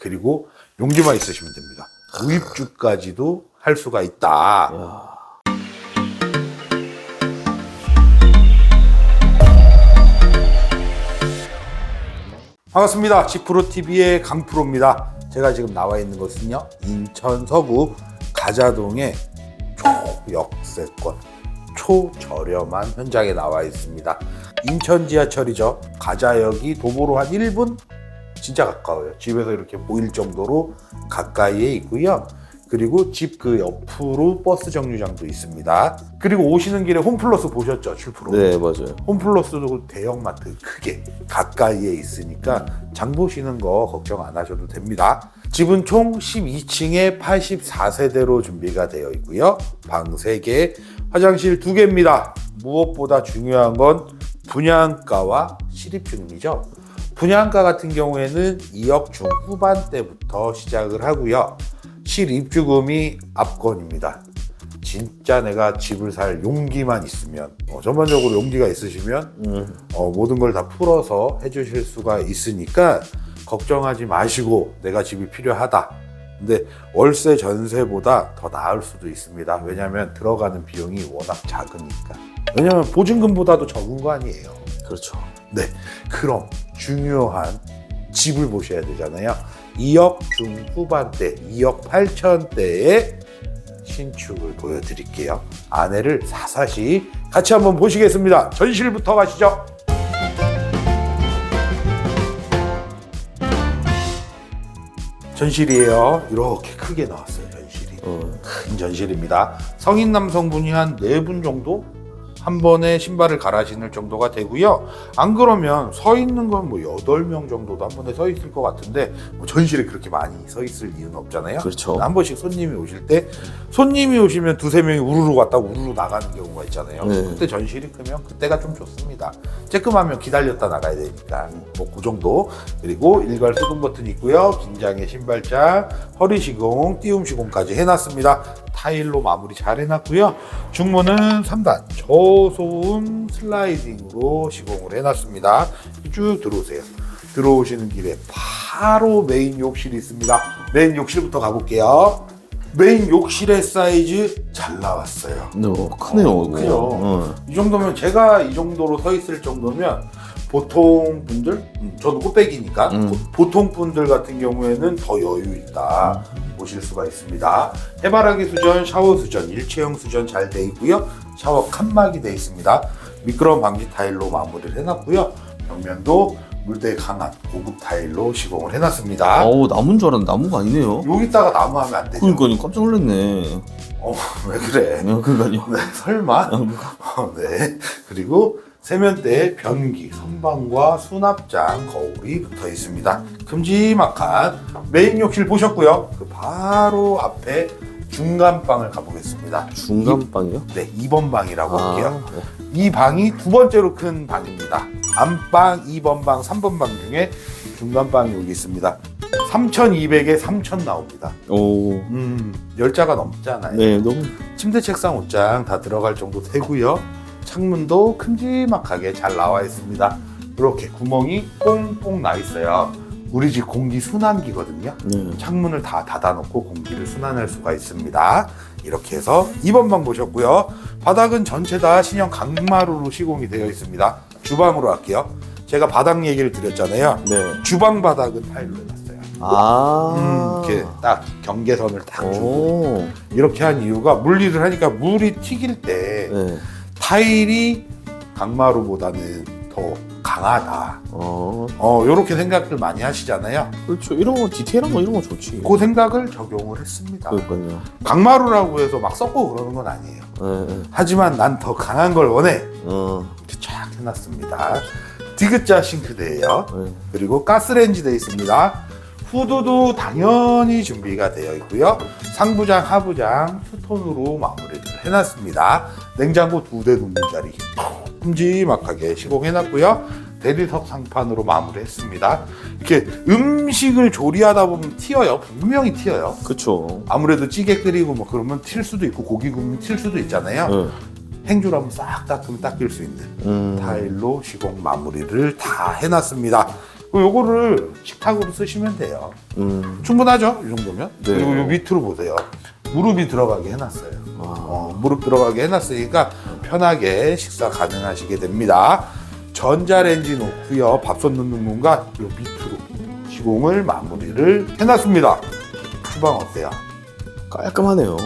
그리고 용기만 있으시면 됩니다. 구입주까지도 할 수가 있다. 야. 반갑습니다. 지프로TV의 강프로입니다. 제가 지금 나와 있는 곳은요, 인천 서구 가자동의 초역세권, 초저렴한 현장에 나와 있습니다. 인천 지하철이죠. 가자역이 도보로 한 1분? 진짜 가까워요. 집에서 이렇게 보일 정도로 가까이에 있고요. 그리고 집 그 옆으로 버스 정류장도 있습니다. 그리고 오시는 길에 홈플러스 보셨죠? 출프로. 네, 맞아요. 홈플러스도 대형마트 크게 가까이에 있으니까 장 보시는 거 걱정 안 하셔도 됩니다. 집은 총 12층에 84세대로 준비가 되어 있고요. 방 3개, 화장실 2개입니다. 무엇보다 중요한 건 분양가와 실입주금이죠. 분양가 같은 경우에는 2억 중후반대부터 시작을 하고요. 실입주금이 압권입니다. 진짜 내가 집을 살 용기만 있으면 어, 전반적으로 용기가 있으시면 음. 어, 모든 걸 다 풀어서 해주실 수가 있으니까 걱정하지 마시고 내가 집이 필요하다. 근데 월세 전세보다 더 나을 수도 있습니다. 왜냐하면 들어가는 비용이 워낙 작으니까. 왜냐하면 보증금보다도 적은 거 아니에요. 그렇죠. 네. 그럼 중요한 집을 보셔야 되잖아요. 2억 중후반대, 2억 8천대의 신축을 보여드릴게요. 아내를 사사시 같이 한번 보시겠습니다. 전실부터 가시죠. 전실이에요. 이렇게 크게 나왔어요. 전실이. 어. 큰 전실입니다. 성인 남성분이 한 네 분 정도 한 번에 신발을 갈아 신을 정도가 되고요. 안 그러면 서 있는 건뭐 여덟 명 정도도 한 번에 서 있을 것 같은데 뭐 전실에 그렇게 많이 서 있을 이유는 없잖아요. 그렇죠. 한 번씩 손님이 오실 때 손님이 오시면 두세 명이 우르르 왔다 우르르 나가는 경우가 있잖아요. 네. 그때 전실이 크면 그때가 좀 좋습니다. 쬐끔하면 기다렸다 나가야 되니까 뭐 그 정도. 그리고 일괄 수동 버튼 있고요. 긴장의 신발장, 허리 시공, 띄움 시공까지 해놨습니다. 타일로 마무리 잘 해놨고요. 중문은 3단 저소음 슬라이딩으로 시공을 해놨습니다. 쭉 들어오세요. 들어오시는 길에 바로 메인 욕실이 있습니다. 메인 욕실부터 가볼게요. 메인 욕실의 사이즈 잘 나왔어요. 어, 크네요. 어, 이거. 크죠. 어. 이 정도면 제가 이 정도로 서 있을 정도면 보통 분들, 음, 저도 꽃배기니까 음. 고- 보통 분들 같은 경우에는 더 여유 있다 보실 수가 있습니다. 해바라기 수전, 샤워 수전, 일체형 수전 잘 돼 있고요. 샤워 칸막이 돼 있습니다. 미끄럼 방지 타일로 마무리를 해놨고요. 벽면도 물때 강한 고급 타일로 시공을 해놨습니다. 아우 나무인 줄 알았는데 나무가 아니네요. 여기다가 나무 하면 안 되죠. 그러니까 깜짝 놀랐네. 어, 왜 그래? 어, 그러니까요. 네, 설마? 어, 네. 그리고 세면대에 변기, 선반과 수납장, 거울이 붙어 있습니다. 큼지막한 메인 욕실 보셨고요. 그 바로 앞에 중간방을 가보겠습니다. 중간방이요? 네, 2번 방이라고 할게요. 아, 네. 이 방이 두 번째로 큰 방입니다. 안방, 2번 방, 3번 방 중에 중간방이 여기 있습니다. 3,200에 3,000 나옵니다. 오. 음, 열자가 넘잖아요. 네, 너무 침대, 책상, 옷장 다 들어갈 정도 되고요. 창문도 큼지막하게 잘 나와 있습니다. 이렇게 구멍이 뽕뽕 나 있어요. 우리 집 공기 순환기거든요. 네. 창문을 다 닫아놓고 공기를 순환할 수가 있습니다. 이렇게 해서 2번 방 보셨고요. 바닥은 전체 다 신형 강마루로 시공이 되어 있습니다. 주방으로 할게요. 제가 바닥 얘기를 드렸잖아요. 네. 주방 바닥은 타일로 해놨어요. 아. 음, 이렇게 딱 경계선을 딱 주고 오. 이렇게 한 이유가 물일을 하니까 물이 튀길 때 네. 타일이 강마루보다는 더 강하다. 어. 어, 요렇게 생각들 많이 하시잖아요. 그렇죠. 이런 거 디테일한 거 이런 거 좋지. 그 생각을 적용을 했습니다. 그러니까요. 강마루라고 해서 막 썩고 그러는 건 아니에요. 네. 네. 하지만 난 더 강한 걸 원해. 어. 이렇게 쫙 해놨습니다. 디귿자 싱크대예요. 네. 그리고 가스레인지 되어 있습니다. 후드도 당연히 준비가 되어 있고요. 상부장, 하부장 투톤으로 마무리를 해놨습니다. 냉장고 두 대 놓는 자리 큼지막하게 시공해놨고요. 대리석 상판으로 마무리했습니다. 이렇게 음식을 조리하다 보면 튀어요. 분명히 튀어요. 그렇죠. 아무래도 찌개 끓이고 뭐 그러면 튈 수도 있고 고기 구우면 튈 수도 있잖아요. 네. 행주로 하면 싹 닦으면 닦일 수 있는 음. 타일로 시공 마무리를 다 해놨습니다. 그럼 요거를 식탁으로 쓰시면 돼요. 음. 충분하죠? 이 정도면. 네. 그리고 요 밑으로 보세요. 무릎이 들어가게 해놨어요. 어, 무릎 들어가게 해놨으니까 편하게 식사 가능하시게 됩니다. 전자레인지 놓고요. 밥솥 넣는 공간 요 밑으로 시공을 마무리를 해놨습니다. 주방 어때요? 깔끔하네요.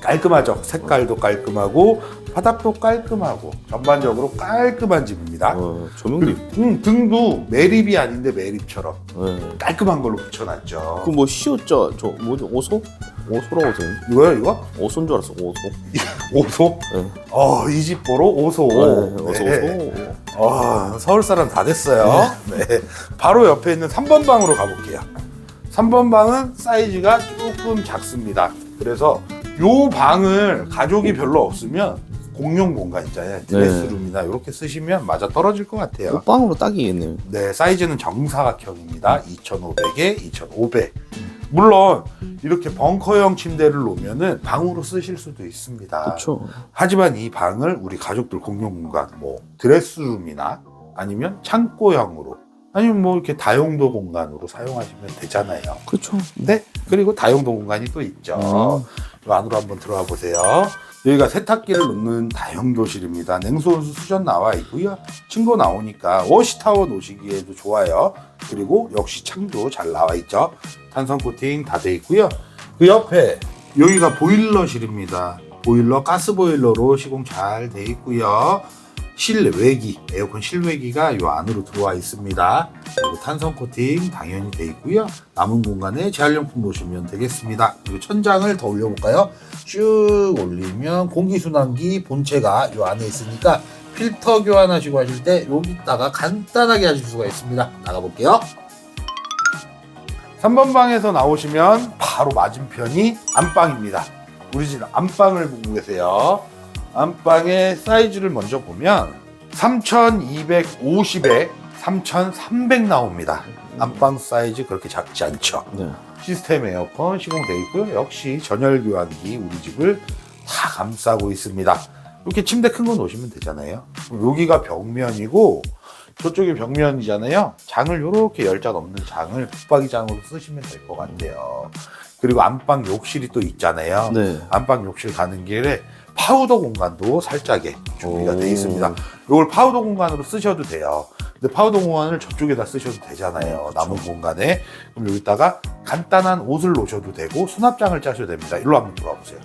깔끔하죠. 색깔도 깔끔하고 바닥도 깔끔하고 전반적으로 깔끔한 집입니다. 어, 조명도 있고. 음, 등도 매립이 아닌데 매립처럼 네. 깔끔한 걸로 붙여놨죠. 그뭐 시옷자 저 뭐지 오소? 오소라고 되는 이거요 이거? 오소인 줄 알았어 오소. 오소? 네. 어, 이 집 보러 오소. 네, 오소 네. 오소. 어, 서울 사람 다 됐어요. 네. 바로 옆에 있는 3번 방으로 가볼게요. 3번 방은 사이즈가 조금 작습니다. 그래서 요 방을 가족이 별로 없으면 공용 공간 있잖아요. 드레스룸이나 이렇게 쓰시면 맞아 떨어질 것 같아요. 옷방으로 딱이겠네요. 네, 사이즈는 정사각형입니다. 2,500에 2,500. 물론 이렇게 벙커형 침대를 놓으면은 방으로 쓰실 수도 있습니다. 그렇죠. 하지만 이 방을 우리 가족들 공용 공간, 뭐 드레스룸이나 아니면 창고형으로 아니면 뭐 이렇게 다용도 공간으로 사용하시면 되잖아요. 그렇죠. 네, 그리고 다용도 공간이 또 있죠. 음. 이 안으로 한번 들어가 보세요. 여기가 세탁기를 놓는 다용도실입니다. 냉수온수 수전 나와 있고요. 층고 나오니까 워시타워 놓으시기에도 좋아요. 그리고 역시 창도 잘 나와 있죠. 탄성 코팅 다 돼 있고요. 그 옆에 여기가 보일러실입니다. 보일러 가스 보일러로 시공 잘 돼 있고요. 실외기 에어컨 실외기가 이 안으로 들어와 있습니다. 그리고 탄성 코팅 당연히 돼 있고요. 남은 공간에 재활용품 놓으시면 되겠습니다. 그리고 천장을 더 올려볼까요? 쭉 올리면 공기순환기 본체가 이 안에 있으니까 필터 교환하시고 하실 때 여기다가 간단하게 하실 수가 있습니다. 나가볼게요. 3번 방에서 나오시면 바로 맞은편이 안방입니다. 우리 집 안방을 보고 계세요. 안방의 사이즈를 먼저 보면 3250에 3300 나옵니다. 안방 사이즈 그렇게 작지 않죠. 네. 시스템 에어컨 시공되어 있고요. 역시 전열 교환기 우리 집을 다 감싸고 있습니다. 이렇게 침대 큰 거 놓으시면 되잖아요. 여기가 벽면이고 저쪽이 벽면이잖아요. 장을 이렇게 열자 넘는 장을 붙박이장으로 쓰시면 될 것 같아요. 그리고 안방 욕실이 또 있잖아요. 네. 안방 욕실 가는 길에 파우더 공간도 살짝에 준비가 오. 되어 있습니다. 이걸 파우더 공간으로 쓰셔도 돼요. 근데 파우더 공간을 저쪽에다 쓰셔도 되잖아요. 남은 공간에. 그럼 여기다가 간단한 옷을 놓으셔도 되고 수납장을 짜셔도 됩니다. 일로 한번 들어와 보세요.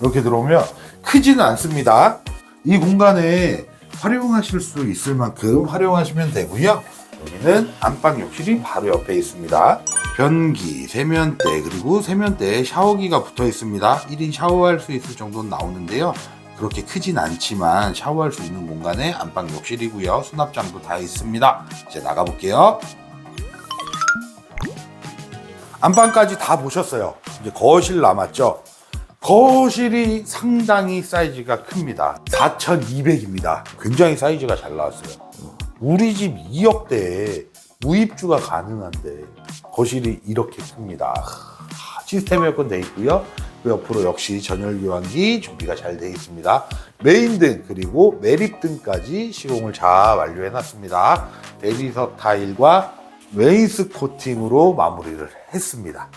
이렇게 들어오면 크지는 않습니다. 이 공간에 활용하실 수 있을 만큼 활용하시면 되고요. 여기는 안방 욕실이 바로 옆에 있습니다. 변기, 세면대, 그리고 세면대에 샤워기가 붙어 있습니다. 1인 샤워할 수 있을 정도는 나오는데요. 그렇게 크진 않지만 샤워할 수 있는 공간에 안방 욕실이고요. 수납장도 다 있습니다. 이제 나가볼게요. 안방까지 다 보셨어요. 이제 거실 남았죠. 거실이 상당히 사이즈가 큽니다. 4,200입니다. 굉장히 사이즈가 잘 나왔어요. 우리 집 2억대에 무입주가 가능한데 거실이 이렇게 큽니다. 아, 시스템 에어컨 돼 있고요. 그 옆으로 역시 전열 교환기 준비가 잘 돼 있습니다. 메인 등 그리고 매립 등까지 시공을 잘 완료해 놨습니다. 대리석 타일과 웨이스 코팅으로 마무리를 했습니다.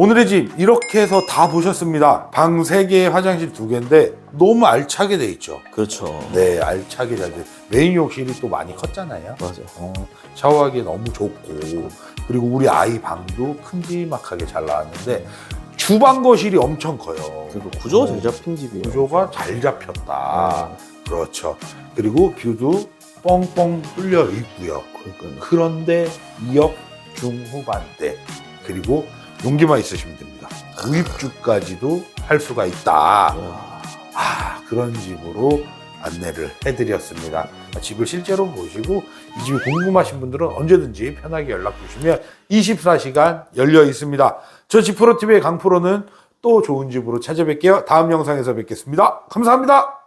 오늘의 집 이렇게 해서 다 보셨습니다. 방 3개, 화장실 2개인데 너무 알차게 돼 있죠. 그렇죠. 네, 알차게 잘 돼. 메인 욕실이 또 많이 컸잖아요. 맞아요. 어, 샤워하기 너무 좋고 그리고 우리 아이 방도 큼지막하게 잘 나왔는데 주방 거실이 엄청 커요. 그리고 구조가 잘 잡힌 집이에요. 구조가 잘 잡혔다. 아. 그렇죠. 그리고 뷰도 뻥뻥 뚫려 있고요. 그런데 2억 중후반대 그리고 용기만 있으시면 됩니다. 무입주까지도 할 수가 있다. 아, 그런 집으로 안내를 해드렸습니다. 집을 실제로 보시고 이 집이 궁금하신 분들은 언제든지 편하게 연락 주시면 24시간 열려 있습니다. 저 집 프로TV의 강프로는 또 좋은 집으로 찾아뵐게요. 다음 영상에서 뵙겠습니다. 감사합니다.